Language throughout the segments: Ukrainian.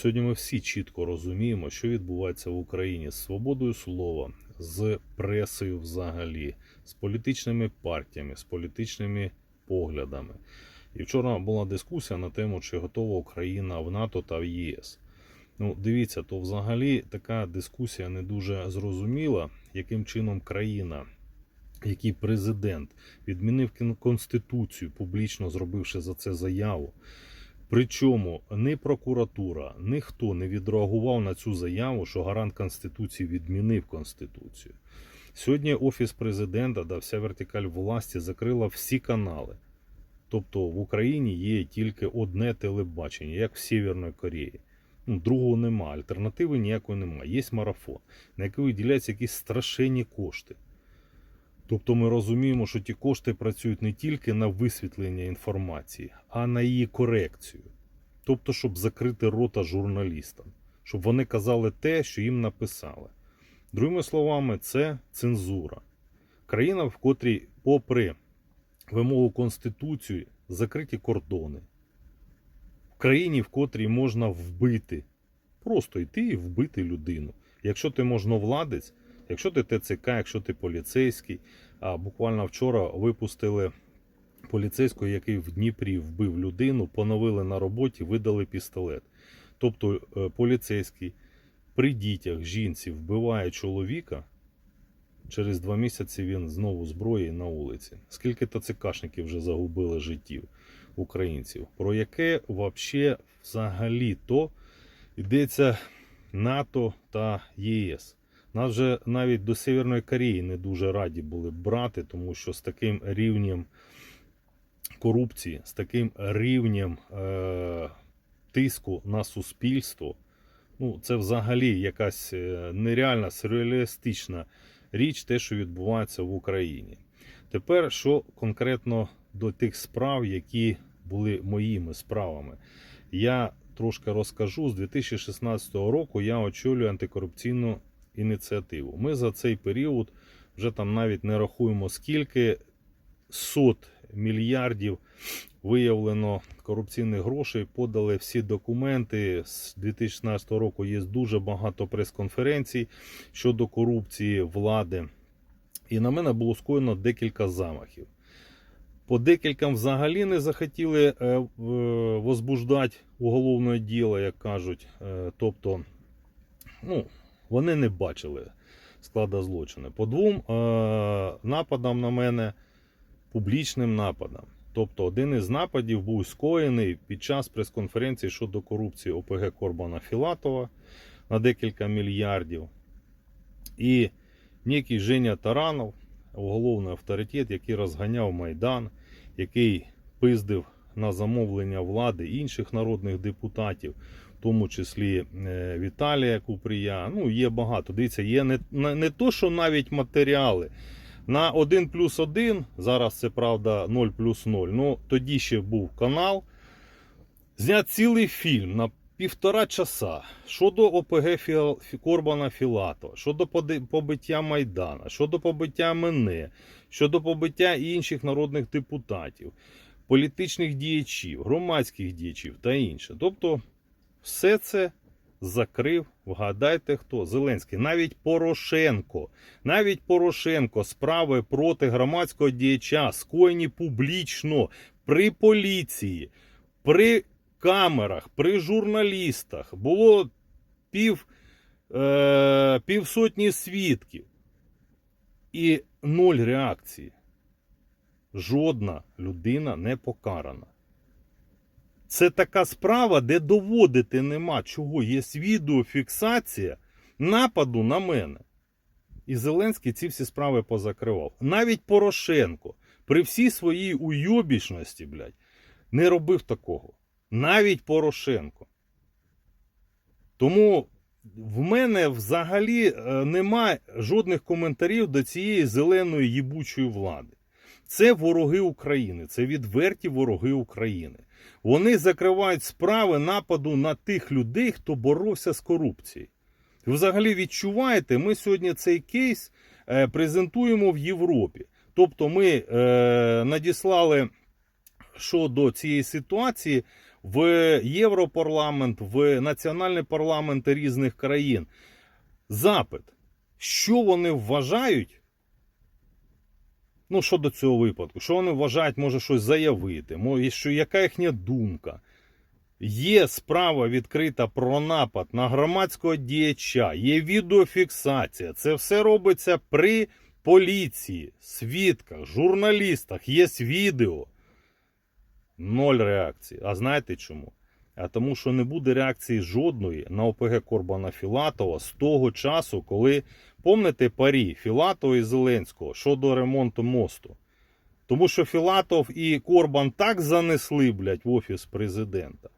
Сьогодні ми всі чітко розуміємо, що відбувається в Україні з свободою слова, з пресою взагалі, з політичними партіями, з політичними поглядами. І вчора була дискусія на тему, чи готова Україна в НАТО та в ЄС. Ну, дивіться, то взагалі така дискусія не дуже зрозуміла, яким чином країна, який президент відмінив конституцію, публічно зробивши за це заяву. Причому ні прокуратура, ніхто не відреагував на цю заяву, що гарант Конституції відмінив Конституцію. Сьогодні Офіс президента та вся вертикаль власті закрила всі канали. Тобто в Україні є тільки одне телебачення, як в Сєвєрної Кореї. Ну, другого нема, альтернативи ніякої немає. Є марафон, на який виділяються якісь страшенні кошти. Тобто ми розуміємо, що ті кошти працюють не тільки на висвітлення інформації, а на її корекцію.Тобто, щоб закрити рота журналістам, щоб вони казали те, що їм написали. Другими словами, це цензура. Країна, в котрій, попри вимогу Конституції, закриті кордони. В країні, в котрій можна вбити, просто йти і вбити людину. Якщо ти можновладець, якщо ти ТЦК, якщо ти поліцейський, а буквально вчора випустили поліцейського, який в Дніпрі вбив людину, поновили на роботі, видали пістолет. Тобто е, поліцейський при дітях жінці вбиває чоловіка. Через два місяці він знову зброєю на вулиці. Скільки ТЦКшників вже загубили життів українців? Про яке вообще взагалі то йдеться НАТО та ЄС? Нас вже навіть до Северної Кореї не дуже раді були брати, тому що з таким рівнем корупції, з таким рівнем е- тиску на суспільство, ну це взагалі якась е, нереальна сюрреалістична річ, те, що відбувається в Україні. Тепер що конкретно до тих справ, які були моїми справами, я трошки розкажу. З 2016 року я очолюю антикорупційну ініціативу. Ми за цей період вже там навіть не рахуємо скільки сот мільярдів виявлено корупційних грошей, подали всі документи. З 2016 року є дуже багато прес-конференцій щодо корупції влади. І на мене було скоєно декілька замахів. По декільком взагалі не захотіли е, е, возбуждати уголовне діло, як кажуть. Е, тобто, ну, вони не бачили склада злочину. По двом е, нападам на мене, публічним нападам. Тобто, один із нападів був скоєний під час прес-конференції щодо корупції ОПГ Корбана Філатова на декілька мільярдів. І некий Женя Таранов, уголовний авторитет, який розганяв Майдан, який пиздив на замовлення влади інших народних депутатів, в тому числі е, Віталія Купрія. Ну, є багато. Дивіться, є не, не, то, що навіть матеріали. На 1 плюс 1, зараз це правда 0 плюс 0. Ну, тоді ще був канал. Знят цілий фільм на півтора часа щодо ОПГ Корбана Філатова, щодо побиття Майдана, щодо побиття мене, щодо побиття інших народних депутатів, політичних діячів, громадських діячів та інше. Тобто, все це закрив, вгадайте хто? Зеленський, навіть Порошенко. Навіть Порошенко справи проти громадського діяча скоєні публічно при поліції, при камерах, при журналістах. Було пів, е, півсотні свідків. І нуль реакції. Жодна людина не покарана. Це така справа, де доводити нема чого. Є відеофіксація нападу на мене. І Зеленський ці всі справи позакривав. Навіть Порошенко при всій своїй уйобічності, блядь, не робив такого. Навіть Порошенко. Тому в мене взагалі е, немає жодних коментарів до цієї зеленої їбучої влади. Це вороги України, це відверті вороги України. Вони закривають справи нападу на тих людей, хто боровся з корупцією. Взагалі відчуваєте, ми сьогодні цей кейс е, презентуємо в Європі. Тобто ми е, надіслали щодо цієї ситуації в Європарламент, в національні парламенти різних країн. Запит, що вони вважають ну, щодо цього випадку, що вони вважають, може щось заявити, може, що яка їхня думка. Є справа відкрита про напад на громадського діяча, є відеофіксація. Це все робиться при поліції, свідках, журналістах, є відео. Ноль реакції. А знаєте чому? А тому, що не буде реакції жодної на ОПГ Корбана Філатова з того часу, коли помните парі Філатова і Зеленського щодо ремонту мосту. Тому що Філатов і Корбан так занесли, блядь, в офіс президента,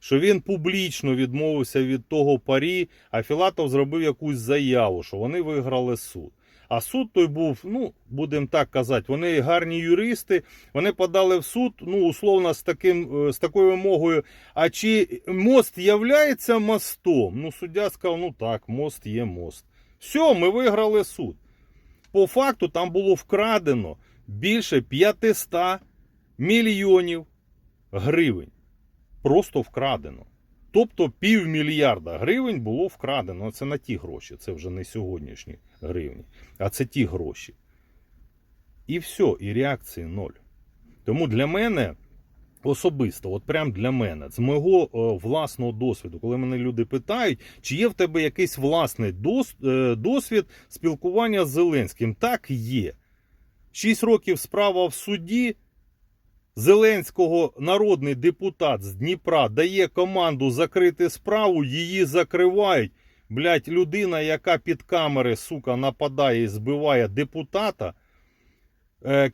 що він публічно відмовився від того парі, а Філатов зробив якусь заяву, що вони виграли суд. А суд той був, ну, будемо так казати, вони гарні юристи, вони подали в суд, ну, условно, з, таким, е, з такою вимогою. А чи мост являється мостом? Ну, суддя сказав, ну так, мост є мост. Все, ми виграли суд. По факту там було вкрадено більше 500 мільйонів гривень. Просто вкрадено. Тобто півмільярда гривень було вкрадено. Це на ті гроші, це вже не сьогоднішні гривні, а це ті гроші. І все, і реакції ноль. Тому для мене особисто, от прям для мене, з мого е, власного досвіду, коли мене люди питають, чи є в тебе якийсь власний дос, е, досвід спілкування з Зеленським, так є. Шість років справа в суді. Зеленського народний депутат з Дніпра дає команду закрити справу, її закривають. Блять, людина, яка під камери, сука, нападає і збиває депутата,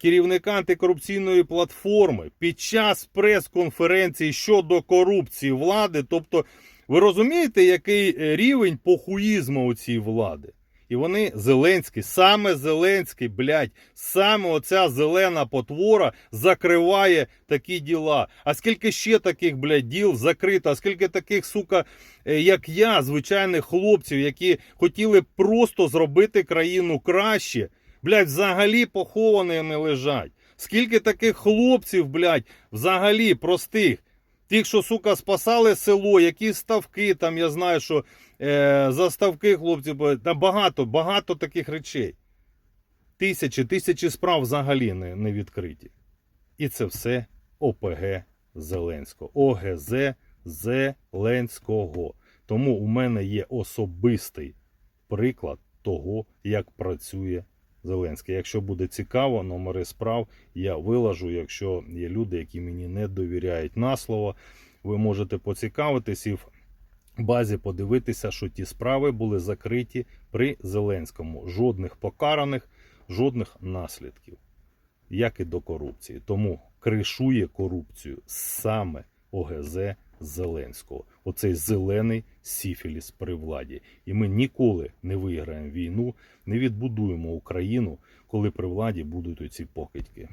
керівника антикорупційної платформи під час прес-конференції щодо корупції влади. Тобто, ви розумієте, який е, рівень похуїзму у цій влади? І вони Зеленський, саме Зеленський, блядь, саме оця зелена потвора закриває такі діла. А скільки ще таких, блядь, діл закрито, а скільки таких, сука, е, як я, звичайних хлопців, які хотіли просто зробити країну краще, блядь, взагалі похованими лежать. Скільки таких хлопців, блядь, взагалі простих, тих, що, сука, спасали село, які ставки, там я знаю, що е, заставки хлопців, бо- та багато, багато таких речей. Тисячі, тисячі справ взагалі не, не відкриті. І це все ОПГ Зеленського. ОГЗ Зеленського. Тому у мене є особистий приклад того, як працює Зеленський. Якщо буде цікаво, номери справ я вилажу. Якщо є люди, які мені не довіряють на слово, ви можете поцікавитись і в базі подивитися, що ті справи були закриті при Зеленському. Жодних покараних, жодних наслідків, як і до корупції. Тому кришує корупцію саме ОГЗ Зеленського. Оцей зелений сіфіліс при владі. І ми ніколи не виграємо війну, не відбудуємо Україну, коли при владі будуть оці покидьки.